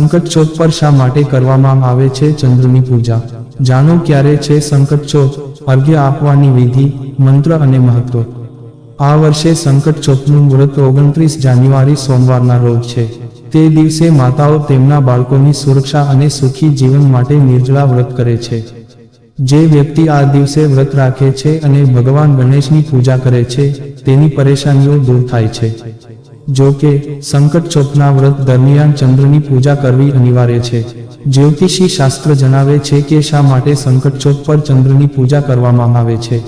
સંકટ ચોક પર શા માટે કરવામાં આવે છે ચંદ્રની પૂજા? જાણો ક્યારે છે સંકટ ચોક? અર્ઘ્ય આપવાની વિધિ, મંત્ર અને મહત્વ. આ વર્ષે સંકટ ચોકનું વ્રત ઓગણત્રીસ જાન્યુઆરી સોમવારના રોજ છે. તે દિવસે માતાઓ તેમના બાળકોની સુરક્ષા અને સુખી જીવન માટે નિર્જળા વ્રત કરે છે. જે વ્યક્તિ આ દિવસે વ્રત રાખે છે અને ભગવાન ગણેશની પૂજા કરે છે, તેની પરેશાનીઓ દૂર થાય છે. જો કે, સંકટ ચોથના વ્રત દરમિયાન ચંદ્રની પૂજા કરવી અનિવાર્ય છે. જ્યોતિષી શાસ્ત્ર જણાવે છે કે શા માટે સંકટ ચોથ પર ચંદ્રની પૂજા કરવામાં આવે છે.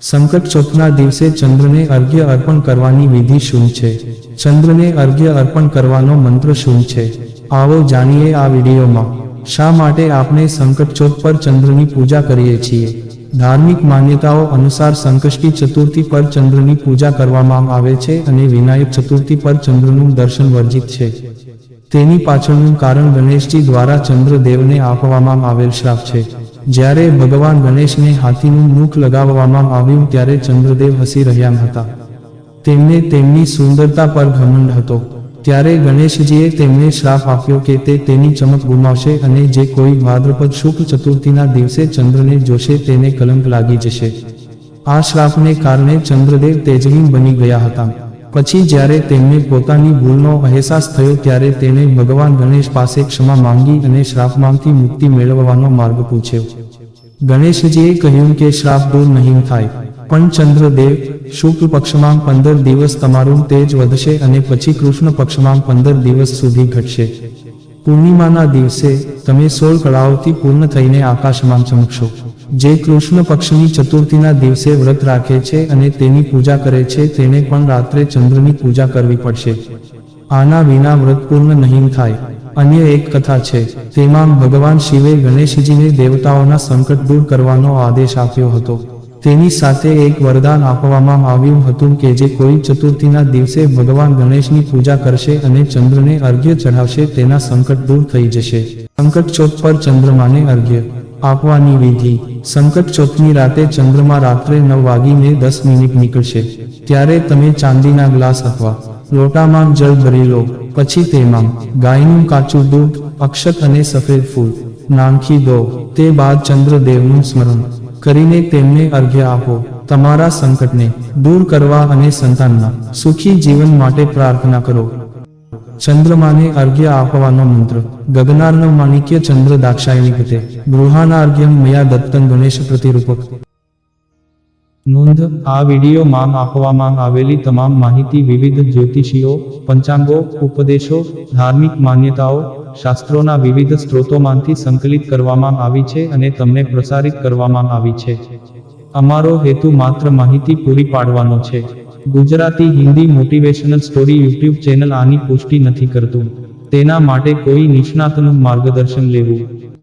સંકટ ચોથના દિવસે ચંદ્રને અર્ઘ્ય અર્પણ કરવાની વિધિ શું છે? ચંદ્રને અર્ઘ્ય અર્પણ કરવાનો મંત્ર શું છે? આવો જાણીએ આ વિડીયોમાં. શા માટે આપણે સંકટ ચોથ પર ચંદ્રની પૂજા કરીએ છીએ? ધાર્મિક માન્યતાઓ અનુસાર સંકષ્ટી ચતુર્થી પર ચંદ્રની પૂજા કરવામાં આવે છે અને વિનાયક ચતુર્થી પર ચંદ્રનું દર્શન વર્જિત છે. તેની પાછળનું કારણ ગણેશજી દ્વારા ચંદ્રદેવને આપવામાં આવેલ શ્રાપ છે. જ્યારે ભગવાન ગણેશને હાથીનું મુખ લગાવવામાં આવ્યું ત્યારે ચંદ્રદેવ હસી રહ્યા હતા. તેમને તેમની સુંદરતા પર ઘમંડ હતો. ત્યારે ગણેશજીએ તેમને શ્રાપ આપ્યો કે તે તેની ચમક ગુમાવશે અને જે કોઈ ભાદ્રપદ શુક્લ ચતુર્થીના દિવસે ચંદ્રને જોશે તેને કલંક લાગી જશે. આ શ્રાપને કારણે ચંદ્રદેવ તેજહીન બની ગયા હતા. પછી જ્યારે તેમને પોતાની ભૂલનો અહેસાસ થયો ત્યારે તેણે ભગવાન ગણેશ પાસે ક્ષમા માંગી અને શ્રાપમાંથી મુક્તિ મેળવવાનો માર્ગ પૂછ્યો. ગણેશજીએ કહ્યું કે શ્રાપ દૂર નહીં થાય. પણ ચંદ્રદેવ શુક્લ પક્ષમાં પંદર દિવસ તમારું તેજ વધશે અને પછી કૃષ્ણ પક્ષમાં પંદર દિવસ સુધી ઘટશે. પૂર્ણિમાના દિવસે તમે સોળ કળાઓથી પૂર્ણ થઈને આકાશમાં ચમકશો. જે કૃષ્ણ પક્ષની ચતુર્થીના દિવસે વ્રત રાખે છે અને તેની પૂજા કરે છે, તેને પણ રાત્રે ચંદ્રની પૂજા કરવી પડશે. આના વિના વ્રત પૂર્ણ નહીં થાય. અન્ય એક કથા છે, તેમાં ભગવાન શિવે ગણેશજીને દેવતાઓના સંકટ દૂર કરવાનો આદેશ આપ્યો હતો. તેની સાથે એક વરદાન આપવામાં આવ્યું હતું કે જે કોઈ ચતુર્થીના દિવસે ભગવાન ગણેશની પૂજા કરશે અને ચંદ્રને અર્ઘ્ય ચઢાવશે, તેના સંકટ દૂર થઈ જશે. સંકટ ચોથ પર ચંદ્રમાને અર્ઘ્ય આપવાની વિધિ. સંકટ ચોથની રાતે ચંદ્રમા રાત્રે નવ વાગીને દસ મિનિટ નીકળશે. ત્યારે તમે ચાંદીના ગ્લાસ અથવા લોટામાં જળ ભરી લો. પછી તેમાં ગાયનું કાચું દૂધ, અક્ષત અને સફેદ ફૂલ નાંખી દો. તે બાદ ચંદ્રદેવનું સ્મરણ. કરીને તેમને અર્ઘ્ય આપો. તમારા સંકટને દૂર કરવા અને સંતાનના સુખી જીવન માટે પ્રાર્થના કરો. ચંદ્રમાને અર્ઘ્ય આપવાનો મંત્ર. ગગનાર્ણ માણિક્ય ચંદ્ર દાક્ષાયણી ગૃહાનાર્ઘ્યમ મયા દત્તન ગણેશ પ્રતિરૂપક. નોંધ, આ વિડીયોમાં આપવામાં આવેલી તમામ માહિતી વિવિધ જ્યોતિષીઓ, પંચાંગો, ઉપદેશો, ધાર્મિક માન્યતાઓ શાસ્ત્રોના વિવિધ સ્ત્રોતોમાંથી સંકલિત કરવામાં આવી છે અને તમને પ્રસારિત કરવામાં આવી છે. અમારો હેતુ માત્ર માહિતી પૂરી પાડવાનો છે. Gujarati Hindi motivational story YouTube channel આની પુષ્ટિ નથી કરતું. તેના માટે કોઈ નિષ્ણાતનું માર્ગદર્શન લેવું.